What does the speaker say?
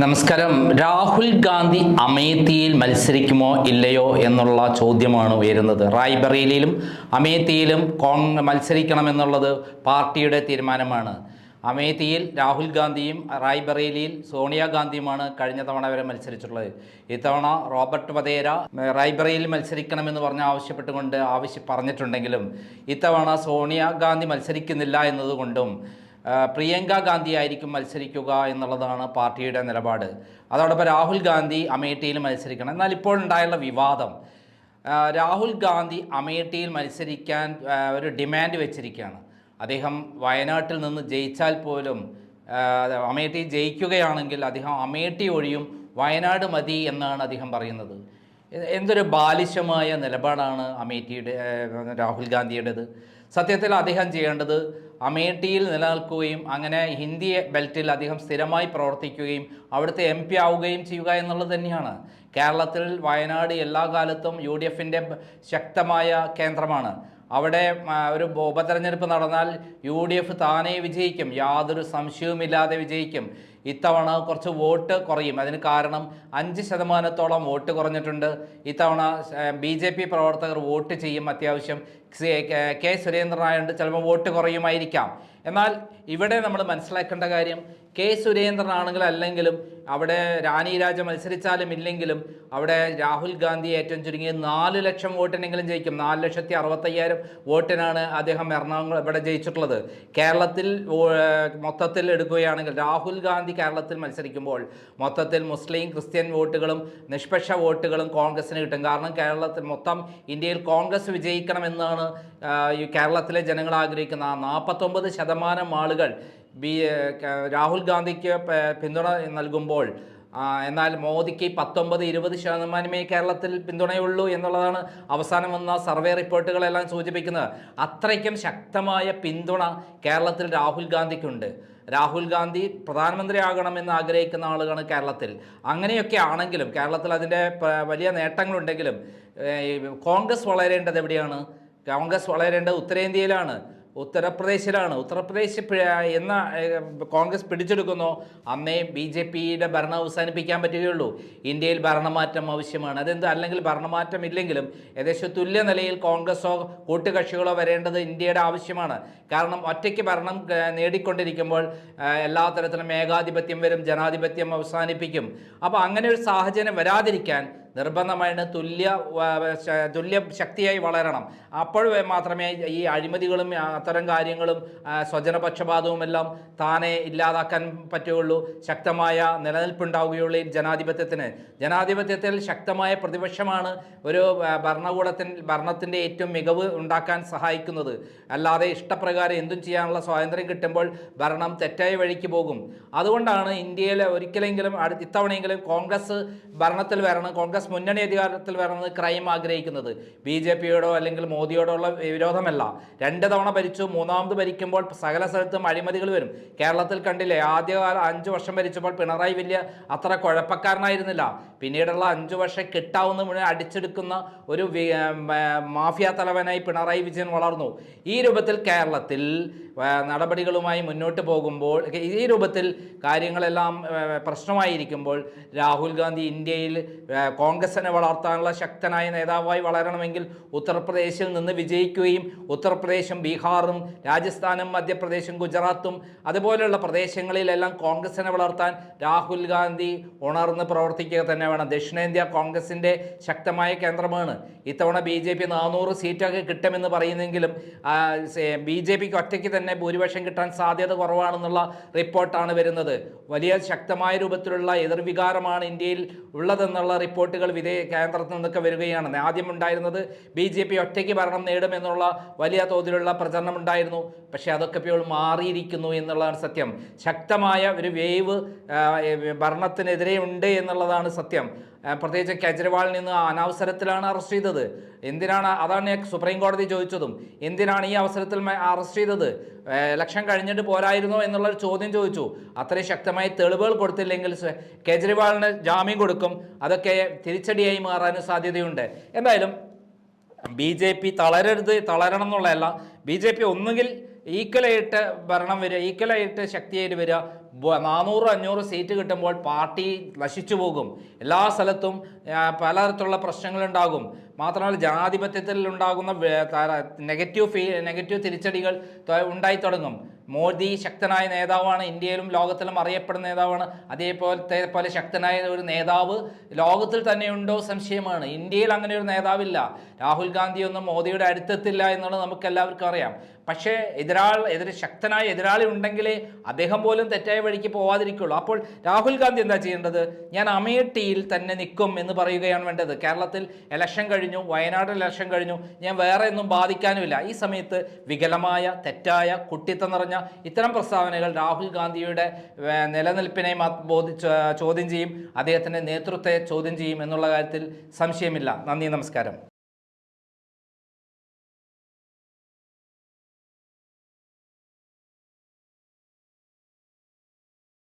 നമസ്കാരം. രാഹുൽ ഗാന്ധി അമേത്തിയിൽ മത്സരിക്കുമോ ഇല്ലയോ എന്നുള്ള ചോദ്യമാണ് ഉയരുന്നത്. റായ്ബറേലിയിലും അമേത്തിയിലും കോൺ മത്സരിക്കണമെന്നുള്ളത് പാർട്ടിയുടെ തീരുമാനമാണ്. അമേത്തിയിൽ രാഹുൽ ഗാന്ധിയും റായ്ബറേലിയിൽ സോണിയാഗാന്ധിയുമാണ് കഴിഞ്ഞ തവണ വരെ മത്സരിച്ചിട്ടുള്ളത്. ഇത്തവണ റോബർട്ട് വധേര റായ്ബറേലിയിൽ മത്സരിക്കണമെന്ന് പറഞ്ഞ് ആവശ്യപ്പെട്ടുകൊണ്ട് ആവശ്യം പറഞ്ഞിട്ടുണ്ടെങ്കിലും ഇത്തവണ സോണിയാഗാന്ധി മത്സരിക്കുന്നില്ല എന്നതുകൊണ്ടും പ്രിയങ്ക ഗാന്ധി ആയിരിക്കും മത്സരിക്കുക എന്നുള്ളതാണ് പാർട്ടിയുടെ നിലപാട്. അതോടൊപ്പം രാഹുൽ ഗാന്ധി അമേഠിയിൽ മത്സരിക്കണം. എന്നാൽ ഇപ്പോൾ ഉണ്ടായുള്ള വിവാദം രാഹുൽ ഗാന്ധി അമേഠിയിൽ മത്സരിക്കാൻ ഒരു ഡിമാൻഡ് വെച്ചിരിക്കുകയാണ്. അദ്ദേഹം വയനാട്ടിൽ നിന്ന് ജയിച്ചാൽ പോലും അമേഠി ജയിക്കുകയാണെങ്കിൽ അദ്ദേഹം അമേഠി ഒഴിയും വയനാട് മതി എന്നാണ് അദ്ദേഹം പറയുന്നത്. എന്തൊരു ബാലിശമായ നിലപാടാണ് അമേഠിയുടെ രാഹുൽ ഗാന്ധിയുടേത്. സത്യത്തിൽ അദ്ദേഹം ചെയ്യേണ്ടത് അമേഠിയിൽ നിലനിൽക്കുകയും അങ്ങനെ ഹിന്ദി ബെൽറ്റിൽ അദ്ദേഹം സ്ഥിരമായി പ്രവർത്തിക്കുകയും അവിടുത്തെ എം പി ആവുകയും ചെയ്യുക എന്നുള്ളത് തന്നെയാണ്. കേരളത്തിൽ വയനാട് എല്ലാ കാലത്തും യു ഡി എഫിന്റെ ശക്തമായ കേന്ദ്രമാണ്. അവിടെ ഒരു ഉപ- ഉപതെരഞ്ഞെടുപ്പ് നടന്നാൽ യു ഡി എഫ് താനേ വിജയിക്കും. യാതൊരു സംശയവുമില്ലാതെ വിജയിക്കും. ഇത്തവണ കുറച്ച് വോട്ട് കുറയും. അതിന് കാരണം അഞ്ച് ശതമാനത്തോളം വോട്ട് കുറഞ്ഞിട്ടുണ്ട്. ഇത്തവണ ബി ജെ പി പ്രവർത്തകർ വോട്ട് ചെയ്യും അത്യാവശ്യം. കെ- സുരേന്ദ്രൻ സുരേന്ദ്രനായുണ്ട് ചിലപ്പോൾ വോട്ട് കുറയുമായിരിക്കാം. എന്നാൽ ഇവിടെ നമ്മൾ മനസ്സിലാക്കേണ്ട കാര്യം കെ സുരേന്ദ്രനാണെങ്കിലും അല്ലെങ്കിലും അവിടെ റാണി രാജ മത്സരിച്ചാലും ഇല്ലെങ്കിലും അവിടെ രാഹുൽ ഗാന്ധി ഏറ്റവും ചുരുങ്ങിയ നാല് ലക്ഷം വോട്ടിനെങ്കിലും ജയിക്കും. നാല് ലക്ഷത്തി അറുപത്തയ്യായിരം വോട്ടിനാണ് അദ്ദേഹം എറണാകുളം ഇവിടെ ജയിച്ചിട്ടുള്ളത്. കേരളത്തിൽ മൊത്തത്തിൽ എടുക്കുകയാണെങ്കിൽ രാഹുൽ ഗാന്ധി കേരളത്തിൽ മത്സരിക്കുമ്പോൾ മൊത്തത്തിൽ മുസ്ലിം ക്രിസ്ത്യൻ വോട്ടുകളും നിഷ്പക്ഷ വോട്ടുകളും കോൺഗ്രസിന് കിട്ടും. കാരണം കേരളത്തിൽ മൊത്തം ഇന്ത്യയിൽ കോൺഗ്രസ് വിജയിക്കണമെന്നാണ് കേരളത്തിലെ ജനങ്ങൾ ആഗ്രഹിക്കുന്ന ആ നാൽപ്പത്തൊമ്പത് ശതമാനം ആളുകൾ ബി രാഹുൽ ഗാന്ധിക്ക് പിന്തുണ നൽകുമ്പോൾ എന്നാൽ മോദിക്ക് പത്തൊമ്പത് ഇരുപത് ശതമാനമേ കേരളത്തിൽ പിന്തുണയുള്ളൂ എന്നുള്ളതാണ് അവസാനം വന്ന സർവേ റിപ്പോർട്ടുകളെല്ലാം സൂചിപ്പിക്കുന്നത്. അത്രയ്ക്കും ശക്തമായ പിന്തുണ കേരളത്തിൽ രാഹുൽ ഗാന്ധിക്കുണ്ട്. രാഹുൽ ഗാന്ധി പ്രധാനമന്ത്രിയാകണമെന്ന് ആഗ്രഹിക്കുന്ന ആളുകളാണ് കേരളത്തിൽ. അങ്ങനെയൊക്കെ ആണെങ്കിലും കേരളത്തിൽ അതിന്റെ വലിയ നേട്ടങ്ങളുണ്ടെങ്കിലും കോൺഗ്രസ് വളരേണ്ടത് എവിടെയാണ്? കോൺഗ്രസ് വളരേണ്ടത് ഉത്തരേന്ത്യയിലാണ്. ഉത്തർപ്രദേശിലാണ്. ഉത്തർപ്രദേശ് എന്ന കോൺഗ്രസ് പിടിച്ചെടുക്കുന്നു. അന്നേ ബി ജെ പിയുടെ ഭരണം അവസാനിപ്പിക്കാൻ പറ്റുകയുള്ളൂ. ഇന്ത്യയിൽ ഭരണമാറ്റം ആവശ്യമാണ്. അതെന്ത്? അല്ലെങ്കിൽ ഭരണമാറ്റം ഇല്ലെങ്കിലും ഏകദേശം തുല്യ നിലയിൽ കോൺഗ്രസോ കൂട്ടുകക്ഷികളോ വരേണ്ടത് ഇന്ത്യയുടെ ആവശ്യമാണ്. കാരണം ഒറ്റയ്ക്ക് ഭരണം നേടിക്കൊണ്ടിരിക്കുമ്പോൾ എല്ലാ തരത്തിലും ഏകാധിപത്യം വരും ജനാധിപത്യം അവസാനിപ്പിക്കും. അപ്പോൾ അങ്ങനെ ഒരു സാഹചര്യം വരാതിരിക്കാൻ നിർബന്ധമായിട്ട് തുല്യ തുല്യ ശക്തിയായി വളരണം. അപ്പോൾ മാത്രമേ ഈ അഴിമതികളും അത്തരം കാര്യങ്ങളും സ്വജനപക്ഷപാതവും എല്ലാം താനെ ഇല്ലാതാക്കാൻ പറ്റുകയുള്ളൂ. ശക്തമായ നിലനിൽപ്പുണ്ടാവുകയുള്ളൂ ജനാധിപത്യത്തിന്. ജനാധിപത്യത്തിൽ ശക്തമായ പ്രതിപക്ഷമാണ് ഒരു ഭരണകൂടത്തിൻ ഭരണത്തിന്റെ ഏറ്റവും മികവ് ഉണ്ടാക്കാൻ സഹായിക്കുന്നത്. അല്ലാതെ ഇഷ്ടപ്രകാരം എന്തും ചെയ്യാനുള്ള സ്വാതന്ത്ര്യം കിട്ടുമ്പോൾ ഭരണം തെറ്റായ വഴിക്ക് പോകും. അതുകൊണ്ടാണ് ഇന്ത്യയിൽ ഒരിക്കലെങ്കിലും ഇത്തവണയെങ്കിലും കോൺഗ്രസ് ഭരണത്തിൽ വരണം. കോൺഗ്രസ് മുന്നണി അധികാരത്തിൽ വരണമെന്ന് ക്രൈം ആഗ്രഹിക്കുന്നത്. ബി ജെ പിയോടോ അല്ലെങ്കിൽ മോദിയോടോ ഉള്ള വിരോധമല്ല. രണ്ട് തവണ ഭരിച്ചു മൂന്നാമത് ഭരിക്കുമ്പോൾ സകല സ്ഥലത്തും അഴിമതികൾ വരും. കേരളത്തിൽ കണ്ടില്ലേ ആദ്യകാല അഞ്ച് വർഷം ഭരിച്ചപ്പോൾ പിണറായി വലിയ അത്ര കുഴപ്പക്കാരനായിരുന്നില്ല. പിന്നീടുള്ള അഞ്ച് വർഷം കിട്ടാവുന്ന മുഴുവൻ അടിച്ചെടുക്കുന്ന ഒരു മാഫിയ തലവനായി പിണറായി വിജയൻ വളർന്നു. ഈ രൂപത്തിൽ കേരളത്തിൽ നടപടികളുമായി മുന്നോട്ട് പോകുമ്പോൾ ഈ രൂപത്തിൽ കാര്യങ്ങളെല്ലാം പ്രശ്നമായിരിക്കുമ്പോൾ രാഹുൽ ഗാന്ധി ഇന്ത്യയിൽ കോൺഗ്രസിനെ വളർത്താനുള്ള ശക്തനായ നേതാവായി വളരണമെങ്കിൽ ഉത്തർപ്രദേശിൽ നിന്ന് വിജയിക്കുകയും ഉത്തർപ്രദേശും ബീഹാറും രാജസ്ഥാനും മധ്യപ്രദേശും ഗുജറാത്തും അതുപോലെയുള്ള പ്രദേശങ്ങളിലെല്ലാം കോൺഗ്രസിനെ വളർത്താൻ രാഹുൽ ഗാന്ധി ഉണർന്ന് പ്രവർത്തിക്കുക തന്നെ വേണം ദക്ഷിണേന്ത്യ കോൺഗ്രസിന്റെ ശക്തമായ കേന്ദ്രമാണ്. ഇത്തവണ ബി ജെ പി നാനൂറ് സീറ്റൊക്കെ കിട്ടുമെന്ന് പറയുന്നെങ്കിലും ബി ജെ പിക്ക് ഒറ്റയ്ക്ക് തന്നെ ഭൂരിപക്ഷം കിട്ടാൻ സാധ്യത കുറവാണെന്നുള്ള റിപ്പോർട്ടാണ് വരുന്നത്. വലിയ ശക്തമായ രൂപത്തിലുള്ള എതിർവികാരമാണ് ഇന്ത്യയിൽ ഉള്ളതെന്നുള്ള റിപ്പോർട്ടുകൾ വിധേ കേന്ദ്രത്തിൽ നിന്നൊക്കെ വരികയാണ്. ആദ്യം ഉണ്ടായിരുന്നത് ബി ജെ പി ഒറ്റയ്ക്ക് ഭരണം നേടുമെന്നുള്ള വലിയ തോതിലുള്ള പ്രചരണം ഉണ്ടായിരുന്നു പക്ഷേ അതൊക്കെ ഇപ്പോൾ മാറിയിരിക്കുന്നു എന്നുള്ളതാണ് സത്യം. ശക്തമായ ഒരു വേവ് ഭരണത്തിനെതിരെ ഉണ്ട് എന്നുള്ളതാണ് സത്യം. ആ, പ്രത്യേകിച്ച് കെജ്രിവാളിൽ നിന്ന് അനവസരത്തിലാണ് അറസ്റ്റ് ചെയ്തത്. എന്തിനാണ് അതാണ് സുപ്രീം കോടതി ചോദിച്ചതും. എന്തിനാണ് ഈ അവസരത്തിൽ അറസ്റ്റ് ചെയ്തത്? ഇലക്ഷൻ കഴിഞ്ഞിട്ട് പോരായിരുന്നോ എന്നുള്ളൊരു ചോദ്യം ചോദിച്ചു. അത്രയും ശക്തമായ തെളിവുകൾ കൊടുത്തില്ലെങ്കിൽ കെജ്രിവാളിന് ജാമ്യം കൊടുക്കും. അതൊക്കെ തിരിച്ചടിയായി മാറാനും സാധ്യതയുണ്ട്. എന്തായാലും ബി ജെ പി തളരരുത് തളരണം എന്നുള്ളതല്ല. ബി ജെ പി ഒന്നുകിൽ ഈക്വലായിട്ട് ഭരണം വരിക ഈക്വലായിട്ട് ശക്തിയായിട്ട് വരിക നാനൂറ് അഞ്ഞൂറ് സീറ്റ് കിട്ടുമ്പോൾ പാർട്ടി നശിച്ചു പോകും. എല്ലാ സ്ഥലത്തും പലതരത്തിലുള്ള പ്രശ്നങ്ങളുണ്ടാകും. മാത്രമല്ല ജനാധിപത്യത്തിൽ ഉണ്ടാകുന്ന നെഗറ്റീവ് ഫീ നെഗറ്റീവ് തിരിച്ചടികൾ ഉണ്ടായി തുടങ്ങും. മോദി ശക്തനായ നേതാവാണ് ഇന്ത്യയിലും ലോകത്തിലും അറിയപ്പെടുന്ന നേതാവാണ്. അതേപോലത്തെ പോലെ ശക്തനായ ഒരു നേതാവ് ലോകത്തിൽ തന്നെ ഉണ്ടോ സംശയമാണ്. ഇന്ത്യയിൽ അങ്ങനെ ഒരു നേതാവില്ല. രാഹുൽ ഗാന്ധിയൊന്നും മോദിയുടെ അടുത്തെത്തില്ല എന്നുള്ളത് നമുക്ക് എല്ലാവർക്കും അറിയാം. പക്ഷേ എതിരാൾ എതിര് ശക്തനായ എതിരാളി ഉണ്ടെങ്കിൽ അദ്ദേഹം പോലും തെറ്റായ വഴിക്ക് പോവാതിരിക്കുള്ളൂ. അപ്പോൾ രാഹുൽ ഗാന്ധി എന്താ ചെയ്യേണ്ടത്? ഞാൻ അമേഠിയിൽ തന്നെ നിൽക്കും എന്ന് പറയുകയാണ് വേണ്ടത്. കേരളത്തിൽ ഇലക്ഷൻ കഴിഞ്ഞു വയനാട് ഇലക്ഷൻ കഴിഞ്ഞു. ഞാൻ വേറെ ഒന്നും ബാധിക്കാനുമില്ല. ഈ സമയത്ത് വികലമായ തെറ്റായ കുട്ടിത്തം നിറഞ്ഞ ഇത്തരം പ്രസ്താവനകൾ രാഹുൽ ഗാന്ധിയുടെ നിലനിൽപ്പിനെ ചോദ്യം ചെയ്യും. അദ്ദേഹത്തിന്റെ നേതൃത്വത്തെ ചോദ്യം ചെയ്യും എന്നുള്ള കാര്യത്തിൽ സംശയമില്ല. നന്ദി നമസ്കാരം.